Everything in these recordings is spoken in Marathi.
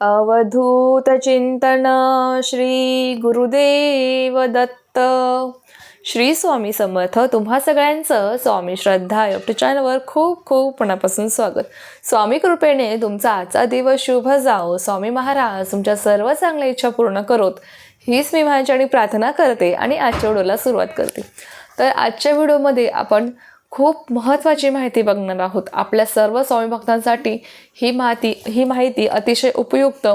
अवधूत चिंतन श्री गुरुदेव दत्त. श्री स्वामी समर्थ. तुम्हा सगळ्यांचं स्वामी श्रद्धा युट्यूब चॅनलवर खूप खूप मनापासून स्वागत. स्वामी कृपेने तुमचा आजचा दिवस शुभ जाओ स्वामी महाराज तुमच्या सर्व चांगल्या इच्छा पूर्ण करोत. हीच मी माझ्याने प्रार्थना करते आणि आजच्या व्हिडिओला सुरुवात करते. तर आजच्या व्हिडिओमध्ये आपण खूप महत्त्वाची माहिती बघणार आहोत. आपल्या सर्व स्वामी भक्तांसाठी ही माहिती ही माहिती अतिशय उपयुक्त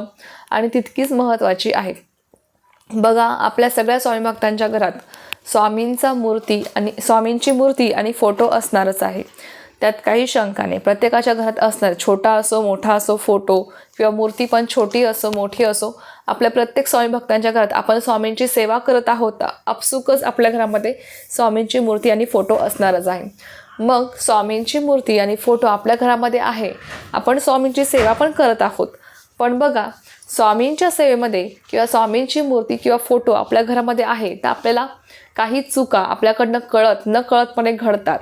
आणि तितकीच महत्त्वाची आहे. बघा आपल्या सगळ्या स्वामी भक्तांच्या घरात स्वामींचा मूर्ती आणि स्वामींची मूर्ती आणि फोटो असणारच आहे. त्यात काही शंका नाही. प्रत्येकाच्या घरात असणार छोटा असो मोठा असो फोटो किंवा मूर्ती पण छोटी असो मोठी असो आपल्या प्रत्येक स्वामी भक्तांच्या घरात आपण स्वामींची सेवा करत आहोत. आपसुकच आपल्या घरामध्ये स्वामींची मूर्ती आणि फोटो असणारच आहे. मग स्वामींची मूर्ती आणि फोटो आपल्या घरामध्ये आहे. आपण स्वामींची सेवा पण करत आहोत. पण बघा स्वामींच्या सेवेमध्ये किंवा स्वामींची मूर्ती किंवा फोटो आपल्या घरामध्ये आहे तर आपल्याला काही चुका आपल्याकडनं कळत न कळतपणे घडतात.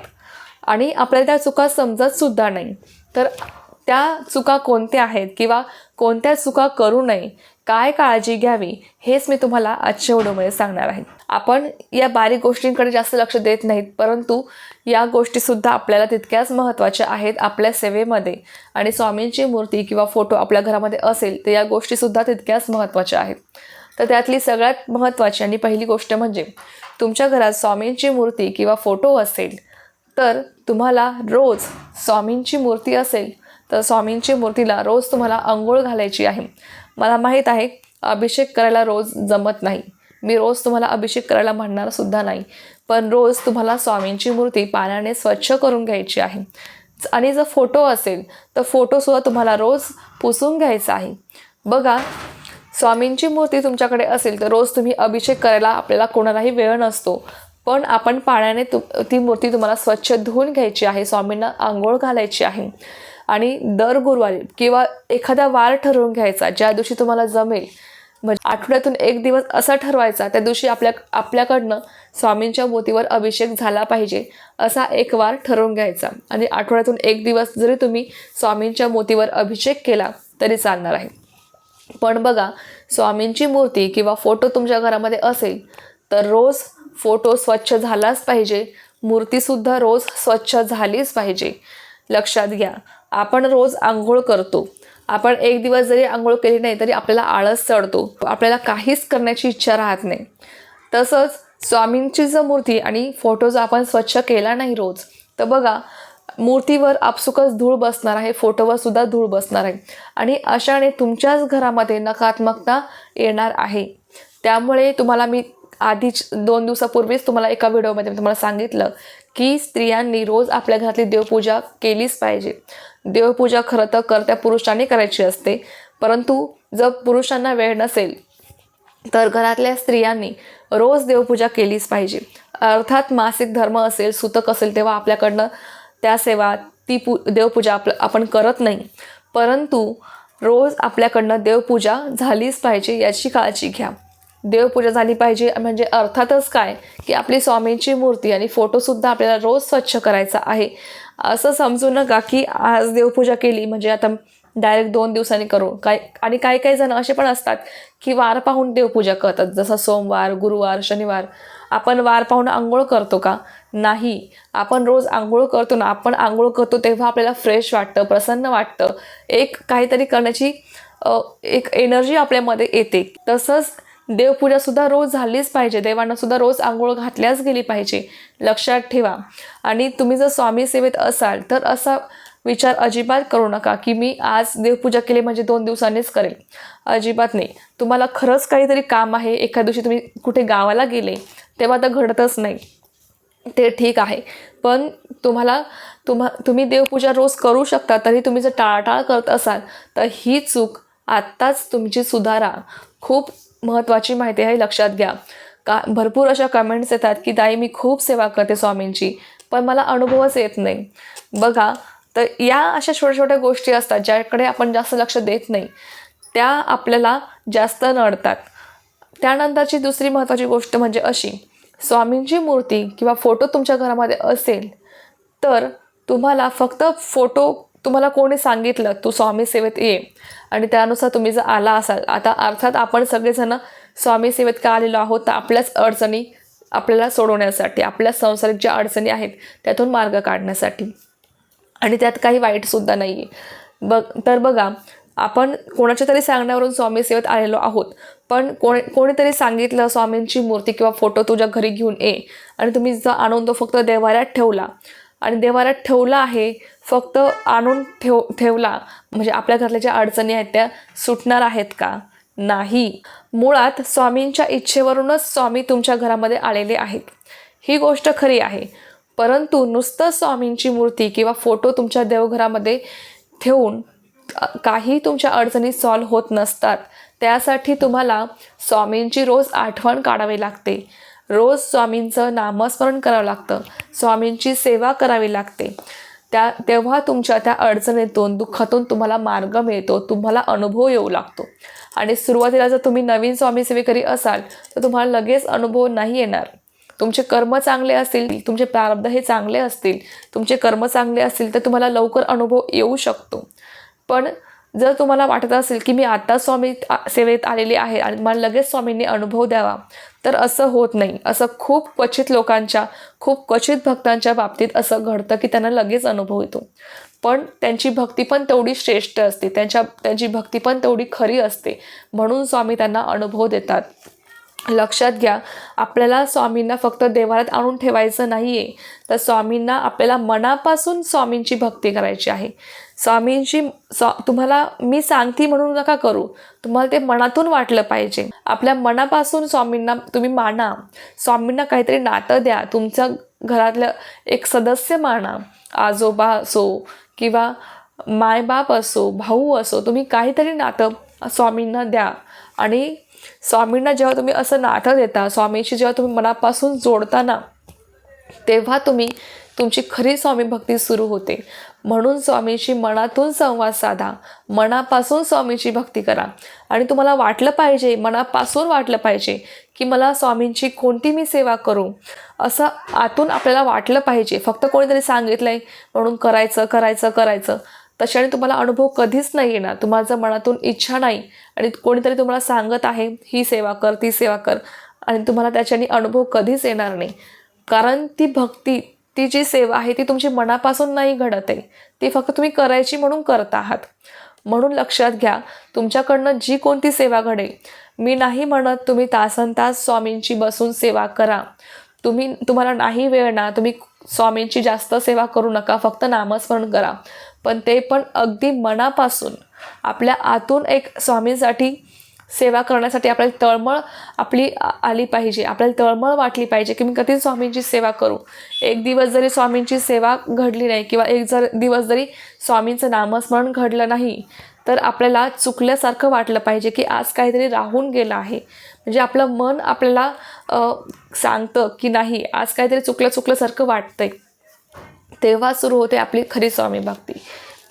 आणि आपल्याला त्या चुका समजतसुद्धा नाही. तर त्या चुका कोणत्या आहेत किंवा कोणत्या चुका करू नये काय काळजी घ्यावी हेच मी तुम्हाला आजच्या व्हिडिओमध्ये सांगणार आहे. आपण या बारीक गोष्टींकडे जास्त लक्ष देत नाहीत परंतु या गोष्टीसुद्धा आपल्याला तितक्याच महत्त्वाच्या आहेत आपल्या सेवेमध्ये. आणि स्वामींची मूर्ती किंवा फोटो आपल्या घरामध्ये असेल तर या गोष्टीसुद्धा तितक्याच महत्त्वाच्या आहेत. तर त्यातली सगळ्यात महत्त्वाची आणि पहिली गोष्ट म्हणजे तुमच्या घरात स्वामींची मूर्ती किंवा फोटो असेल तर तुम्हाला रोज स्वामींची मूर्ती असेल तर स्वामींची मूर्तीला रोज तुम्हाला आंघोळ घालायची आहे. मला माहीत आहे अभिषेक करायला रोज जमत नाही. मी रोज तुम्हाला अभिषेक करायला म्हणणार सुद्धा नाही. पण रोज तुम्हाला स्वामींची मूर्ती पाण्याने स्वच्छ करून घ्यायची आहे. आणि जर फोटो असेल तर फोटोसुद्धा तुम्हाला रोज पुसून घ्यायचा आहे. बघा स्वामींची मूर्ती तुमच्याकडे असेल तर रोज तुम्ही अभिषेक करायला आपल्याला कोणालाही वेळ नसतो. पण आपण पाण्याने तु ती मूर्ती तुम्हाला स्वच्छ धुवून घ्यायची आहे स्वामींना आंघोळ घालायची आहे. आणि दर गुरुवारी किंवा एखादा वार ठरवून घ्यायचा ज्या दिवशी तुम्हाला जमेल. म्हणजे आठवड्यातून एक दिवस असा ठरवायचा त्या दिवशी आपल्या आपल्याकडनं स्वामींच्या मोतीवर अभिषेक झाला पाहिजे असा एक वार ठरवून घ्यायचा. आणि आठवड्यातून एक दिवस जरी तुम्ही स्वामींच्या मोतीवर अभिषेक केला तरी चालणार आहे. पण बघा स्वामींची मूर्ती किंवा फोटो तुमच्या घरामध्ये असेल तर रोज फोटो स्वच्छ झालाच पाहिजे. मूर्तीसुद्धा रोज स्वच्छ झालीच पाहिजे. लक्षात घ्या आपण रोज आंघोळ करतो. आपण एक दिवस जरी आंघोळ केली नाही तरी आपल्याला आळस चढतो. आपल्याला काहीच करण्याची इच्छा राहत नाही. तसंच स्वामींची जर मूर्ती आणि फोटो जर आपण स्वच्छ केला नाही रोज तर बघा मूर्तीवर आपसुकच धूळ बसणार आहे फोटोवर सुद्धा धूळ बसणार आहे. आणि अशाने तुमच्याच घरामध्ये नकारात्मकता येणार आहे. त्यामुळे तुम्हाला मी आधीच दोन दिवसापूर्वीच तुम्हाला एका व्हिडिओमध्ये मी तुम्हाला सांगितलं की स्त्रियांनी रोज आपल्या घरातली देवपूजा केलीच पाहिजे. देवपूजा खरं तर करत्या पुरुषाने करायची असते. परंतु जर पुरुषांना वेळ नसेल तर घरातल्या स्त्रियांनी रोज देवपूजा केलीच पाहिजे. अर्थात मासिक धर्म असेल सुतक असेल तेव्हा आपल्याकडनं त्या सेवा ती पू देवपूजा आप आपण करत नाही. परंतु रोज आपल्याकडनं देवपूजा झालीच पाहिजे याची काळजी घ्या. देवपूजा झाली पाहिजे म्हणजे अर्थातच काय? की आपली स्वामींची मूर्ती आणि फोटोसुद्धा आपल्याला रोज स्वच्छ करायचा आहे. असं समजू नका की आज देवपूजा केली म्हणजे आता डायरेक्ट दोन दिवसांनी करू. काय आणि काही काही जण असे पण असतात की वार पाहून देवपूजा करतात. जसं सोमवार गुरुवार शनिवार. आपण वार पाहून आंघोळ करतो का? नाही. आपण रोज आंघोळ करतो ना आपण आंघोळ करतो तेव्हा आपल्याला फ्रेश वाटतं प्रसन्न वाटतं. एक काहीतरी करण्याची एक एनर्जी आपल्यामध्ये येते. तसंच देवपूजासुद्धा रोज झालीच पाहिजे. देवांना सुद्धा रोज आंघोळ घातल्याच गेली पाहिजे. लक्षात ठेवा. आणि तुम्ही जर स्वामी सेवेत असाल तर असा विचार अजिबात करू नका की मी आज देवपूजा केली म्हणजे दोन दिवसांनीच करेल. अजिबात नाही. तुम्हाला खरंच काहीतरी काम आहे. एका दिवशी तुम्ही कुठे गावाला गेले तेव्हा तर घडतच नाही. ते ठीक आहे. पण तुम्हाला तुम्हा तुम्ही देवपूजा रोज करू शकता तरी तुम्ही जर टाळाटाळ करत असाल तर ही चूक आत्ताच तुमची सुधारा. खूप महत्त्वाची माहिती आहे लक्षात घ्या. का भरपूर अशा कमेंट्स येतात की ताई मी खूप सेवा करते स्वामींची पण मला अनुभवच येत नाही. बघा तर या अशा छोट्या छोट्या गोष्टी असतात ज्याकडे आपण जास्त लक्ष देत नाही. त्या आपल्याला जास्त नडतात. त्यानंतरची दुसरी महत्त्वाची गोष्ट म्हणजे अशी स्वामींची मूर्ती किंवा फोटो तुमच्या घरामध्ये असेल तर तुम्हाला फक्त फोटो तुम्हाला कोणी सांगितलं तू स्वामी सेवेत ये. आणि त्यानुसार तुम्ही जर आला असाल आता अर्थात आपण सगळेजण स्वामी सेवेत का आलेलो आहोत? तर आपल्याच अडचणी आपल्याला सोडवण्यासाठी आपल्या संसारिक ज्या अडचणी आहेत त्यातून मार्ग काढण्यासाठी. आणि त्यात काही वाईटसुद्धा नाही आहे बघ तर बघा आपण कोणाच्या तरी सांगण्यावरून स्वामी सेवेत आलेलो आहोत पण कोणी कोणीतरी सांगितलं स्वामींची मूर्ती किंवा फोटो तुझ्या घरी घेऊन ये आणि तुम्ही जर आणून तो फक्त देवाऱ्यात ठेवला आणि देवाला ठेवला आहे फक्त आणून ठेव ठेवला. म्हणजे आपल्या घरातल्या ज्या अडचणी आहेत त्या सुटणार आहेत का? नाही. मुळात स्वामींच्या इच्छेवरूनच स्वामी तुमच्या घरामध्ये आलेले आहेत. ही गोष्ट खरी आहे. परंतु नुसतं स्वामींची मूर्ती किंवा फोटो तुमच्या देवघरामध्ये ठेवून काही तुमच्या अडचणी सॉल्व्ह होत नसतात. त्यासाठी तुम्हाला स्वामींची रोज आठवण काढावी लागते. रोज स्वामींचं नामस्मरण करावं लागतं. स्वामींची सेवा करावी लागते. त्या तेव्हा तुमच्या त्या अडचणीतून दुःखातून तुम्हाला मार्ग मिळतो. तुम्हाला अनुभव येऊ लागतो. आणि सुरुवातीला जर तुम्ही नवीन स्वामी सेवेकरी असाल तर तुम्हाला लगेच अनुभव नाही येणार. तुमचे कर्म चांगले असतील तुमचे प्रारब्ध हे चांगले असतील तुमचे कर्म चांगले असतील तर तुम्हाला लवकर अनुभव येऊ शकतो. पण जर तुम्हाला वाटत असेल की मी आता स्वामी सेवेत आलेली आहे आणि मला लगेच स्वामींनी अनुभव द्यावा तर असं होत नाही. असं खूप क्वचित लोकांच्या खूप क्वचित भक्तांच्या बाबतीत असं घडतं की त्यांना लगेच अनुभव येतो. पण त्यांची भक्ती पण तेवढी श्रेष्ठ असते. त्यांच्या त्यांची भक्ती पण तेवढी खरी असते. म्हणून स्वामी त्यांना अनुभव देतात. लक्षात घ्या आपल्याला स्वामींना फक्त देवारात आणून ठेवायचं नाही आहे तर स्वामींना आपल्याला मनापासून स्वामींची भक्ती करायची आहे. स्वामींशी स्वा तुम्हाला मी सांगती म्हणून नका करू. तुम्हाला ते मनातून वाटलं पाहिजे. आपल्या मनापासून स्वामींना तुम्ही माना. स्वामींना काहीतरी नातं द्या. तुमच्या घरातलं एक सदस्य माना. आजोबा असो किंवा मायबाप असो भाऊ असो तुम्ही काहीतरी नातं स्वामींना द्या. आणि स्वामींना जेव्हा तुम्ही असं नातं देता स्वामींशी जेव्हा तुम्ही मनापासून जोडताना तेव्हा तुम्ही तुमची खरी स्वामी भक्ती सुरू होते. म्हणून स्वामीशी मनातून संवाद साधा. मनापासून स्वामीची भक्ती करा. आणि तुम्हाला वाटलं पाहिजे मनापासून वाटलं पाहिजे की मला स्वामींची कोणती मी सेवा करू? असं आतून आपल्याला वाटलं पाहिजे. फक्त कोणीतरी सांगितलं आहे म्हणून करायचं करायचं करायचं. तशाने तुम्हाला अनुभव कधीच नाही येणार. तुम्हाला मनातून इच्छा नाही आणि कोणीतरी तुम्हाला सांगत आहे ही सेवा कर ती सेवा कर आणि तुम्हाला त्याच्याने अनुभव कधीच येणार नाही. कारण ती भक्ती ती जी सेवा आहे ती तुमची मनापासून नाही घडत आहे. ती फक्त तुम्ही करायची म्हणून करत आहात. म्हणून लक्षात घ्या तुमच्याकडनं जी कोणती सेवा घडेल मी नाही म्हणत तुम्ही तासन तास स्वामींची बसून सेवा करा. तुम्ही तुम्हाला नाही वेळ ना तुम्ही स्वामींची जास्त सेवा करू नका फक्त नामस्मरण करा. पण ते पण अगदी मनापासून. आपल्या आतून एक स्वामींसाठी सेवा करण्यासाठी आपल्याला तळमळ आपली आली पाहिजे. आपल्याला तळमळ वाटली पाहिजे की मी कधी स्वामींची सेवा करू. एक दिवस जरी स्वामींची सेवा घडली नाही किंवा एक जर दिवस जरी स्वामींचं नामस्मरण घडलं नाही तर आपल्याला चुकल्यासारखं वाटलं पाहिजे की आज काहीतरी राहून गेलं आहे. म्हणजे आपलं मन आपल्याला सांगतं की नाही आज काहीतरी चुकलं चुकल्यासारखं वाटतंय. तेव्हा सुरू होते आपली खरी स्वामी भक्ती.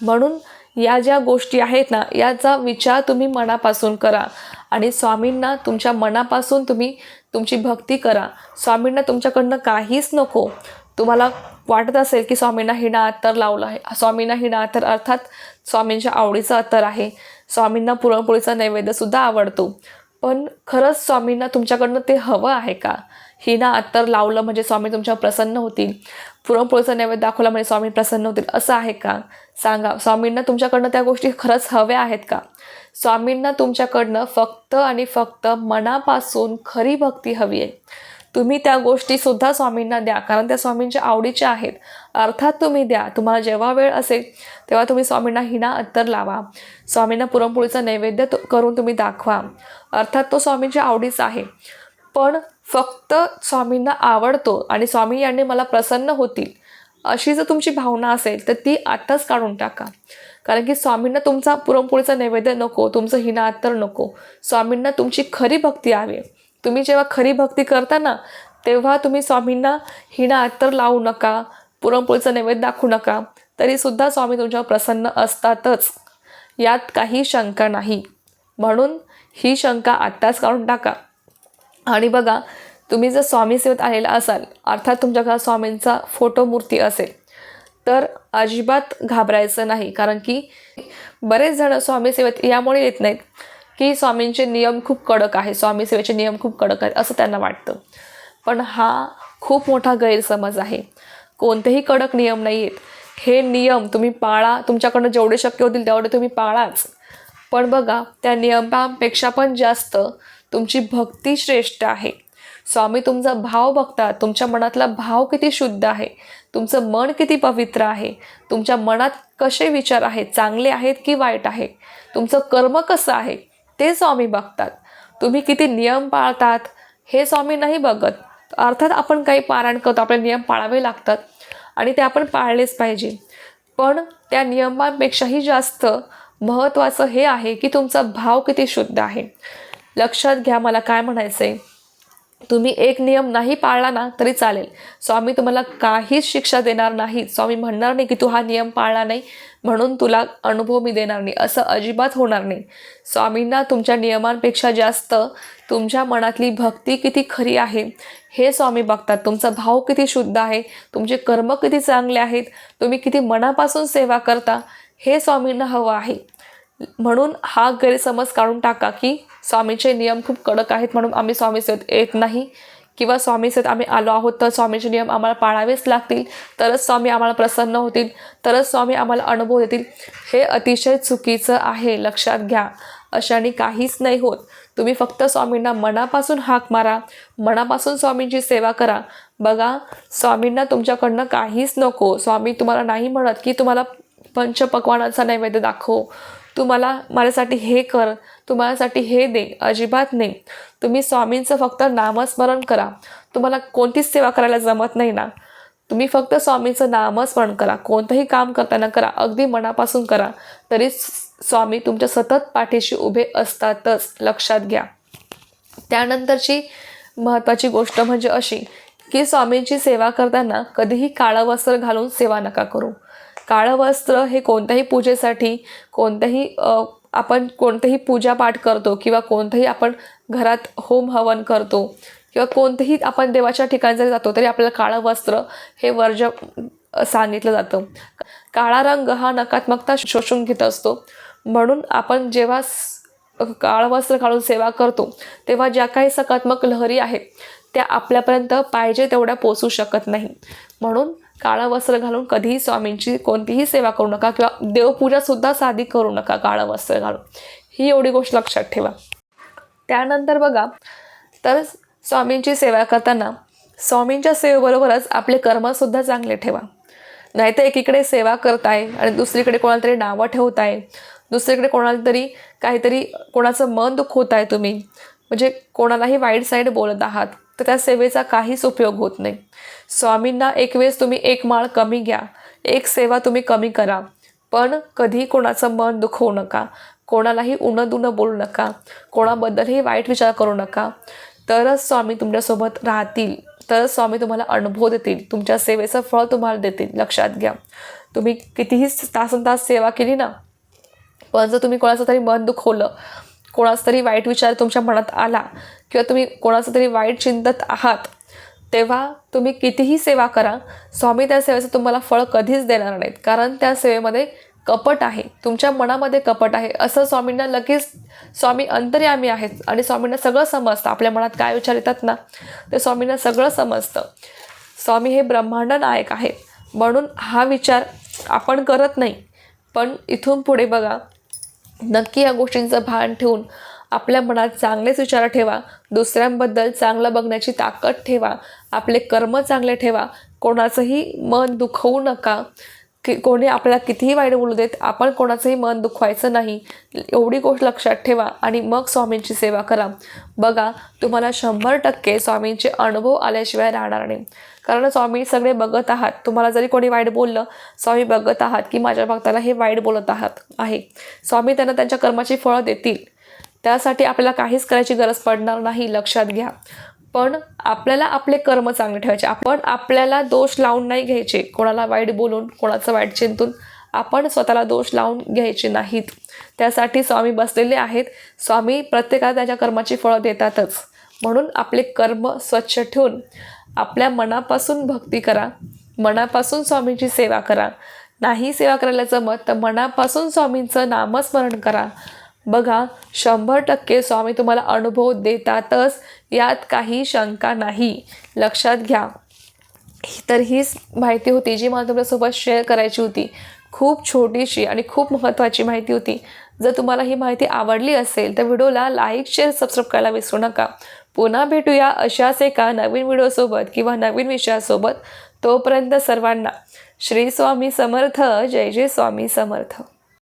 म्हणून या ज्या गोष्टी आहेत ना याचा विचार तुम्ही मनापासून करा. आणि स्वामींना तुमच्या मनापासून तुम्ही तुमची भक्ती करा. स्वामींना तुमच्याकडनं काहीच नको. तुम्हाला वाटत असेल की स्वामींना हिना अत्तर लावलं आहे. स्वामींना हिना अत्तर अर्थात स्वामींच्या आवडीचं अत्तर आहे. स्वामींना पुरणपोळीचा नैवेद्यसुद्धा आवडतो. पण खरंच स्वामींना तुमच्याकडनं ते हवं आहे का? हिना अत्तर लावलं म्हणजे स्वामी तुमच्यावर प्रसन्न होतील. पुरणपोळीचा नैवेद्य दाखवला म्हणजे स्वामी प्रसन्न होतील. असं आहे का? सांगा. स्वामींना तुमच्याकडनं त्या गोष्टी खरंच हव्या आहेत का? स्वामींना तुमच्याकडनं फक्त आणि फक्त मनापासून खरी भक्ती हवी आहे. तुम्ही त्या गोष्टीसुद्धा स्वामींना द्या. कारण त्या स्वामींच्या आवडीच्या आहेत. अर्थात तुम्ही द्या. तुम्हाला जेव्हा वेळ असेल तेव्हा तुम्ही स्वामींना हिना अत्तर लावा. स्वामींना पुरणपोळीचा नैवेद्य तो- करून तुम्ही दाखवा. अर्थात तो स्वामींच्या आवडीचा आहे. पण फक्त स्वामींना आवडतो आणि स्वामी यांनी मला प्रसन्न होतील अशी जर तुमची भावना असेल तर ती आत्ताच काढून टाका. कारण की स्वामींना तुमचा पुरणपोळीचा नैवेद्य नको तुमचं हिना अत्तर नको. स्वामींना तुमची खरी भक्ती हवी. तुम्ही जेव्हा खरी भक्ती करता ना तेव्हा तुम्ही स्वामींना हिना अत्तर लावू नका पुरणपोळीचा नैवेद्य दाखवू नका तरीसुद्धा स्वामी तुमच्यावर प्रसन्न असतातच. यात काही शंका नाही. म्हणून ही शंका आत्ताच काढून टाका. आणि बघा तुम्ही जर स्वामी सेवेत आलेला असाल अर्थात तुमच्या घरात स्वामींचा फोटो मूर्ती असेल तर अजिबात घाबरायचं नाही. कारण की बरेच जण स्वामी सेवेत यामुळे येत नाहीत की स्वामींचे नियम खूप कडक आहे स्वामी सेवेचे नियम खूप कडक आहेत असं त्यांना वाटतं. पण हा खूप मोठा गैरसमज आहे. कोणतेही कडक नियम नाही आहेत हे नियम तुम्ही पाळा तुमच्याकडनं जेवढे शक्य होतील तेवढे तुम्ही पाळाच. पण बघा त्या नियमांपेक्षा पण जास्त तुमची भक्ती श्रेष्ठ आहे. स्वामी तुमचा भाव बघतात. तुमच्या मनातला भाव किती शुद्ध आहे. तुमचं मन किती पवित्र आहे. तुमच्या मनात कसे विचार आहेत? चांगले आहेत की वाईट आहे? तुमचं कर्म कसं आहे? ते स्वामी बघतात. तुम्ही किती नियम पाळतात? हे स्वामी नाही बघत. अर्थात आपण काही पारायण करतो. आपले नियम पाळावे लागतात. आणि ते आपण पाळलेच पाहिजे. पण त्या नियमांपेक्षाही जास्त महत्त्वाचं हे आहे की तुमचा भाव किती शुद्ध आहे. लक्षात घ्या मला काय म्हणायचं आहे तुम्ही एक नियम नाही पाळला ना तरी चालेल. स्वामी तुम्हाला काहीच शिक्षा देणार नाही. स्वामी म्हणणार नाही की तू हा नियम पाळला नाही म्हणून तुला अनुभव मी देणार नाही. असं अजिबात होणार नाही. स्वामींना तुमच्या नियमांपेक्षा जास्त तुमच्या मनातली भक्ती किती खरी आहे हे स्वामी बघतात. तुमचा भाव किती शुद्ध आहे तुमचे कर्म किती चांगले आहेत तुम्ही किती मनापासून सेवा करता हे स्वामींना हवं आहे. म्हणून हा गैरसमज काढून टाका की स्वामीचे नियम खूप कडक आहेत म्हणून आम्ही स्वामी सेवेत येत नाही. किंवा स्वामी सेवेत आम्ही आलो आहोत तर स्वामीचे नियम आम्हाला पाळावेच लागतील. तरच स्वामी आम्हाला प्रसन्न होतील. तरच स्वामी आम्हाला अनुभव देतील. हे अतिशय चुकीचं आहे लक्षात घ्या. अशाने काहीच नाही होत. तुम्ही फक्त स्वामींना मनापासून हाक मारा. मनापासून स्वामींची सेवा करा. बघा स्वामींना तुमच्याकडनं काहीच नको. स्वामी तुम्हाला नाही म्हणत की तुम्हाला पंचपक्वानाचा नैवेद्य दाखव. तू मला माझ्यासाठी हे कर तू माझ्यासाठी हे दे अजिबात नाही. तुम्ही स्वामींचं फक्त नामस्मरण करा. तुम्हाला कोणतीच सेवा करायला जमत नाही ना. तुम्ही फक्त स्वामींचं नामस्मरण करा. कोणतंही काम करताना करा. अगदी मनापासून करा. तरी स्वामी तुमच्या सतत पाठीशी उभे असतातच लक्षात घ्या. त्यानंतरची महत्त्वाची गोष्ट म्हणजे अशी की स्वामींची सेवा करताना कधीही काळं वस्त्र घालून सेवा नका करू. काळं वस्त्र हे कोणत्याही पूजेसाठी कोणत्याही आपण कोणतेही पूजापाठ करतो किंवा कोणतंही आपण घरात होम हवन करतो किंवा कोणतंही आपण देवाच्या ठिकाणी जरी जातो तरी आपल्याला काळं वस्त्र हे वर्ज सांगितलं जातं. काळा रंग हा नकारात्मकता शोषून घेत असतो. म्हणून आपण जेव्हा काळं वस्त्र काढून सेवा करतो तेव्हा ज्या काही सकारात्मक लहरी आहेत त्या आपल्यापर्यंत पाहिजे तेवढ्या पोचू शकत नाही. म्हणून काळं वस्त्र घालून कधीही स्वामींची कोणतीही सेवा करू नका किंवा देवपूजासुद्धा साधी करू नका काळं वस्त्र घालून. ही एवढी गोष्ट लक्षात ठेवा. त्यानंतर बघा तर स्वामींची सेवा करताना स्वामींच्या सेवेबरोबरच आपले कर्मसुद्धा चांगले ठेवा. नाहीतर एकीकडे सेवा करताय आणि दुसरीकडे कोणाला तरी नावं ठेवताय दुसरीकडे कोणाला तरी काहीतरी कोणाचं मन दुखवत आहे तुम्ही म्हणजे कोणालाही वाईट साईड बोलत आहात. तर त्या सेवेचा काहीच उपयोग होत नाही. स्वामींना एक वेळेस तुम्ही एक माळ कमी घ्या. एक सेवा तुम्ही कमी करा. पण कधी कोणाचं मन दुखवू नका. कोणालाही उणं दुनं बोलू नका. कोणाबद्दलही वाईट विचार करू नका. तरच स्वामी तुमच्यासोबत राहतील. तरच स्वामी तुम्हाला अनुभव देतील. तुमच्या सेवेचं फळ तुम्हाला देतील. लक्षात घ्या. तुम्ही कितीही तासन तास सेवा केली ना पण जर तुम्ही कोणाचं तरी मन दुखवलं कोणाचा तरी वाईट विचार तुमच्या मनात आला किंवा तुम्ही कोणाचं तरी वाईट चिंतत आहात तेव्हा तुम्ही कितीही सेवा करा. स्वामी त्या सेवेचं तुम्हाला फळ कधीच देणार नाहीत. कारण त्या सेवेमध्ये कपट आहे. तुमच्या मनामध्ये कपट आहे. असं स्वामींना लगेच स्वामी अंतर्यामी आहेत आणि स्वामींना सगळं समजतं. आपल्या मनात काय विचार येतात ना ते स्वामींना सगळं समजतं. स्वामी हे ब्रह्मांड नायक आहेत. म्हणून हा विचार आपण करत नाही. पण इथून पुढे बघा नक्की या गोष्टींचं भान ठेवून आपल्या मनात चांगलेच विचार ठेवा. दुसऱ्यांबद्दल चांगलं बघण्याची ताकद ठेवा. आपले कर्म चांगले ठेवा. कोणाचंही मन दुखवू नका. की कोणी आपल्याला कितीही वाईट बोलू देत आपण कोणाचंही मन दुखवायचं नाही. एवढी गोष्ट लक्षात ठेवा आणि मग स्वामींची सेवा करा. बघा तुम्हाला शंभर टक्के स्वामींचे अनुभव आल्याशिवाय राहणार नाही. कारण स्वामी सगळे बघत आहात. तुम्हाला जरी कोणी वाईट बोललं स्वामी बघत आहात की माझ्या भक्ताला हे वाईट बोलत आहात आहे. स्वामी त्यांना त्यांच्या कर्माची फळं देतील. त्यासाठी आपल्याला काहीच करायची गरज पडणार नाही लक्षात घ्या. पण आपल्याला आपले कर्म चांगले ठेवायचे. आपण आपल्याला दोष लावून नाही घ्यायचे. कोणाला वाईट बोलून कोणाचं वाईट चिंतून आपण स्वतःला दोष लावून घ्यायचे नाहीत. त्यासाठी स्वामी बसलेले आहेत. स्वामी प्रत्येकाला त्याच्या कर्माची फळं देतातच. म्हणून आपले कर्म स्वच्छ ठेवून आपल्या मनापासून भक्ती करा. मनापासून स्वामींची सेवा करा. नाही सेवा करायला जमत तर मनापासून स्वामींचं नामस्मरण करा. बघा शंभर टक्के स्वामी तुम्हाला अनुभव देतातच यात काही शंका नाही. लक्षात घ्या. तर हीच माहिती होती जी मला तुमच्यासोबत शेअर करायची होती. खूप छोटीशी आणि खूप महत्त्वाची माहिती होती. जर तुम्हाला ही माहिती आवडली असेल तर व्हिडिओला लाईक शेअर सबस्क्राईब करायला विसरू नका. पुन्हा भेटूया अशाच एका नवीन व्हिडिओसोबत किंवा नवीन विषयासोबत. तोपर्यंत सर्वांना श्री स्वामी समर्थ जय जय स्वामी समर्थ.